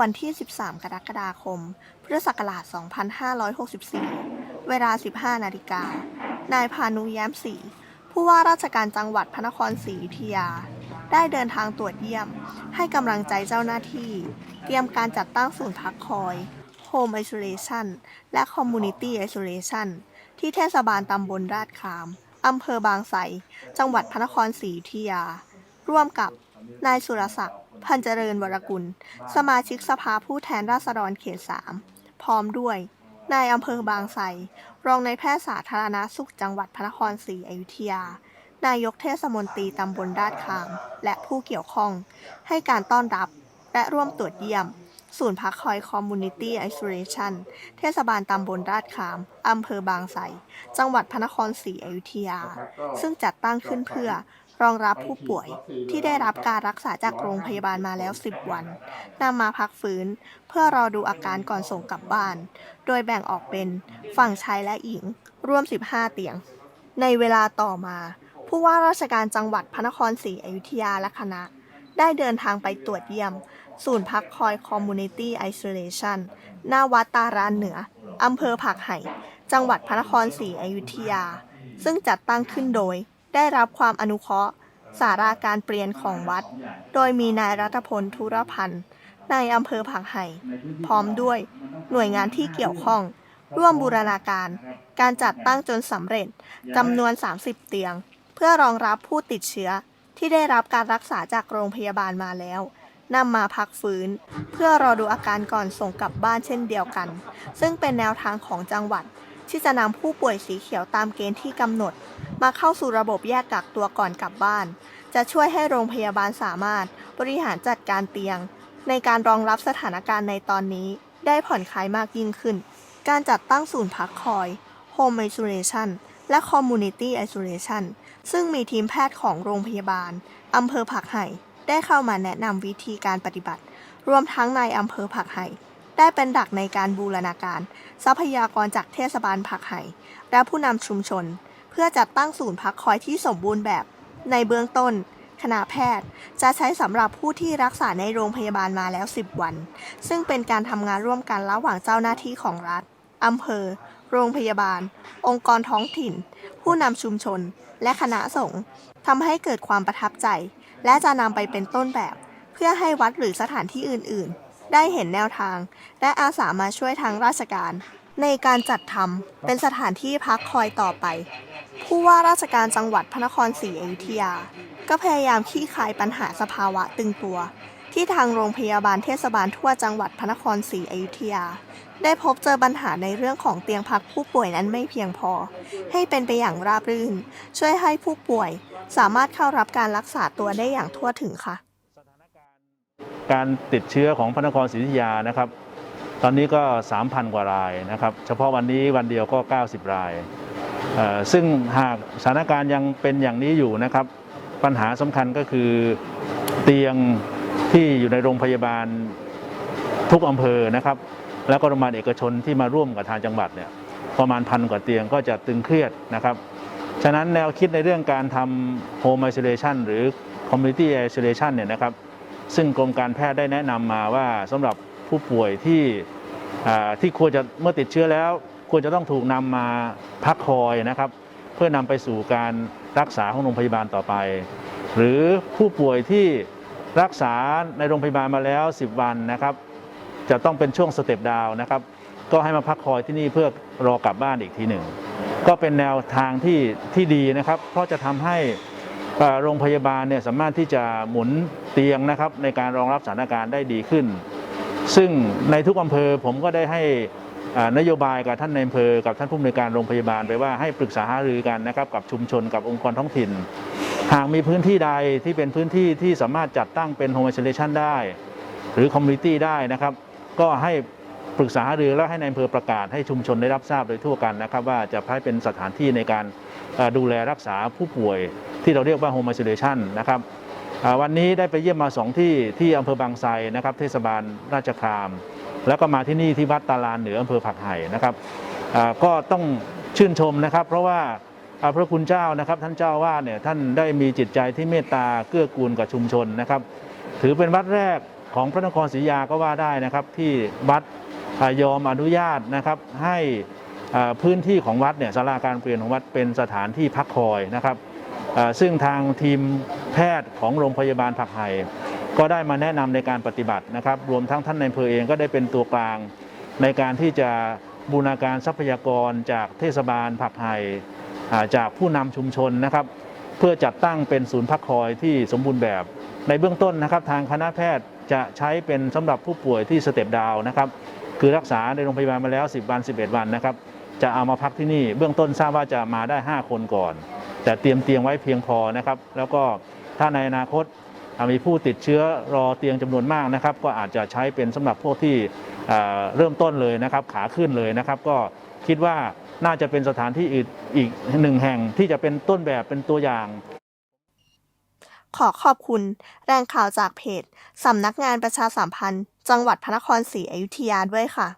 วันที่ 13 กรกฎาคม พุทธศักราช 2564 เวลา 15 นาฬิกา นายพานุแย้มศรีผู้ว่าราชการจังหวัดพระนครศรีอยุธยา ได้เดินทางตรวจเยี่ยม ให้กำลังใจเจ้าหน้าที่ เตรียมการจัดตั้งศูนย์พักคอย Home Isolation และ Community Isolation ที่เทศบาลตำบลราชคาม อำเภอบางไทรจังหวัดพระนครศรีอยุธยา ร่วมกับนายสุรศักดิ์ พันเจริญวรกุล สมาชิกสภาผู้แทนราษฎรเขต3พร้อมด้วย นายอำเภอบางไทรรองนายแพทย์สาธารณสุขจังหวัดพระนครศรีอยุธยา นายกเทศมนตรีตำบลราชคาม และผู้เกี่ยวข้อง ให้การต้อนรับและร่วมตรวจเยี่ยม ศูนย์พักคอย Community Isolation เทศบาลตำบลราชคาม อำเภอบางไทรจังหวัดพระนครศรีอยุธยา ซึ่งจัดตั้งขึ้นเพื่อ รองรับผู้ป่วยที่ได้รับการรักษาจากโรงพยาบาลมาแล้ว 10 วันนำมาพักฟื้น เพื่อรอดูอาการก่อนส่งกลับบ้าน โดยแบ่งออกเป็นฝั่งชายและหญิง รวม 15 เตียง ในเวลาต่อมา ผู้ว่าราชการจังหวัดพระนครศรีอยุธยาและคณะ ได้เดินทางไปตรวจเยี่ยม ศูนย์พักคอย Community Isolation หน้าวัดตารานเหนืออำเภอผักไห่ จังหวัดพระนครศรีอยุธยา ซึ่งจัดตั้งขึ้นโดย ได้รับความอนุเคราะห์ สาราการเปลี่ยนของวัด โดยมีนายรัตพลธุรพันธ์นายอำเภอผักไห่ พร้อมด้วยหน่วยงานที่เกี่ยวข้อง ร่วมบูรณาการ การจัดตั้งจนสำเร็จจำนวน 30 เตียง เพื่อรองรับผู้ติดเชื้อที่ได้รับการรักษาจากโรงพยาบาลมาแล้วนำมาพักฟื้น เพื่อรอดูอาการก่อนส่งกลับบ้านเช่นเดียวกัน ซึ่งเป็นแนวทางของจังหวัด ที่จะนำผู้ป่วยสีเขียวตามเกณฑ์ที่กำหนด มาเข้าสู่ระบบแยกกักตัวก่อนกลับบ้าน จะช่วยให้โรงพยาบาลสามารถบริหารจัดการเตียง ในการรองรับสถานการณ์ในตอนนี้ได้ผ่อนคลายมากยิ่งขึ้น การจัดตั้งศูนย์พักคอย Home Isolation และ Community Isolation ซึ่งมีทีมแพทย์ของโรงพยาบาลอำเภอผักไห่ได้เข้ามาแนะนำวิธีการปฏิบัติ รวมทั้งนายอำเภอผักไห่ ได้เป็นดักในการบูรณาการ ทรัพยากรจากเทศบาลผักไห่และผู้นำชุมชน เพื่อจัดตั้งศูนย์พักคอยที่สมบูรณ์แบบ ในเบื้องต้น คณะแพทย์ จะใช้สำหรับผู้ที่รักษาในโรงพยาบาลมาแล้ว 10 วัน ซึ่งเป็นการทำงานร่วมกันระหว่างเจ้าหน้าที่ของรัฐอำเภอ โรงพยาบาล องค์กรท้องถิ่น ผู้นำชุมชน และคณะสงฆ์ทำให้เกิดความประทับใจ และจะนำไปเป็นต้นแบบ เพื่อให้วัดหรือสถานที่อื่น ๆ ได้เห็นแนวทาง และอาสามาช่วยทางราชการ ในการจัดทำเป็นสถานที่พักคอยต่อไป ผู้ว่าราชการจังหวัดพระนครศรีอยุธยา ก็พยายามคลี่คลายปัญหาสภาวะตึงตัว ที่ทางโรงพยาบาลเทศบาลทั่วจังหวัดพระนครศรีอยุธยา ได้พบเจอปัญหาในเรื่องของเตียงพักผู้ป่วยนั้นไม่เพียงพอ ให้เป็นไปอย่างราบรื่น ช่วยให้ผู้ป่วย สามารถเข้ารับการรักษาตัวได้อย่างทั่วถึงค่ะ การติดเชื้อของพระนครศรีอยุธยานะครับ ตอนนี้ก็ 3,000 กว่ารายนะครับ เฉพาะวันนี้วันเดียวก็ 90 ราย ซึ่งหากสถานการณ์ยังเป็นอย่างนี้อยู่นะครับ ปัญหาสำคัญก็คือเตียงที่อยู่ในโรงพยาบาลทุกอำเภอนะครับ แล้วก็โรงพยาบาลเอกชนที่มาร่วมกับทางจังหวัดเนี่ยประมาณพันกว่าเตียงก็จะตึงเครียดนะครับ ฉะนั้นแนวคิดในเรื่องการทำ Home Isolation หรือ Community Isolation เนี่ยนะครับ ซึ่งกรมการแพทย์ได้แนะนำมาว่าสำหรับผู้ป่วยที่ที่ควรจะเมื่อติดเชื้อแล้ว ควรจะต้องถูกนำมาพักคอยนะครับ เพื่อนำไปสู่การรักษาของโรงพยาบาลต่อไป หรือผู้ป่วยที่รักษาในโรงพยาบาลมาแล้ว 10 วันนะครับ จะต้องเป็นช่วงสเต็ปดาวนะครับ ก็ให้มาพักคอยที่นี่เพื่อรอกลับบ้านอีกทีหนึ่งก็เป็นแนวทางที่ที่ดีนะครับ เพราะจะทำให้ โรงพยาบาลเนี่ยสามารถที่จะหมุนเตียงนะครับในการรองรับสถานการณ์ได้ดีขึ้น ซึ่งในทุกอำเภอผมก็ได้ให้นโยบายกับท่านในอำเภอกับท่านผู้อำนวยการโรงพยาบาลไปว่าให้ปรึกษาหารือกันนะครับกับชุมชนกับองค์กรท้องถิ่น หากมีพื้นที่ใดที่เป็นพื้นที่ที่สามารถจัดตั้งเป็น Home Isolation ได้ หรือ Community ได้นะครับ ก็ให้ ปรึกษาหรือแล้วให้ในอำเภอประกาศให้ชุมชนได้รับทราบโดยทั่วกันนะครับ ว่าจะให้เป็นสถานที่ในการดูแลรักษาผู้ป่วยที่เราเรียกว่า Home Isolation นะครับวันนี้ได้ไปเยี่ยมมาสองที่ที่อำเภอบางไทรนะครับ เทศบาลราชคาม แล้วก็มาที่นี่ที่วัดตาลานเหนืออำเภอผักไห่นะครับก็ต้องชื่นชมนะครับ เพราะว่าพระคุณเจ้านะครับท่านเจ้าว่าเนี่ยท่านได้มีจิตใจที่เมตตาเกื้อกูลกับชุมชนนะครับ ถือเป็นวัดแรกของพระนครศรีอยุธยาก็ว่าได้นะครับ ที่วัด ยอมอนุญาตนะครับให้พื้นที่ของวัดเนี่ยศาลาการเปลี่ยนของวัดเป็นสถานที่พักคอยนะครับซึ่งทางทีมแพทย์ของโรงพยาบาลผักไห่ก็ได้มาแนะนำในการปฏิบัตินะครับ รวมทั้งท่านในเภอเองก็ได้เป็นตัวกลางในการที่จะบูรณาการทรัพยากรจากเทศบาลผักไห่จากผู้นำชุมชนนะครับ เพื่อจัดตั้งเป็นศูนย์พักคอยที่สมบูรณ์แบบ ในเบื้องต้นนะครับ ทางคณะแพทย์จะใช้เป็นสำหรับผู้ป่วยที่สเต็ปดาวนะครับ คือรักษาในโรงพยาบาลมาแล้ว 10 วัน 11 วันนะครับ จะเอามาพักที่นี่ เบื้องต้นทราบว่าจะมาได้ 5 คนก่อน แต่เตรียมเตียงไว้เพียงพอนะครับ แล้วก็ถ้าในอนาคตมีผู้ติดเชื้อรอเตียงจำนวนมากนะครับ ก็อาจจะใช้เป็นสำหรับพวกที่เริ่มต้นเลยนะครับ ขาขึ้นเลยนะครับ ก็คิดว่าน่าจะเป็นสถานที่อีกอีกหนึ่งแห่งที่จะเป็นต้นแบบเป็นตัวอย่าง ขอขอบคุณแรงข่าวจากเพจสำนักงานประชาสัมพันธ์ จังหวัดพระนครศรีอยุธยาด้วยค่ะ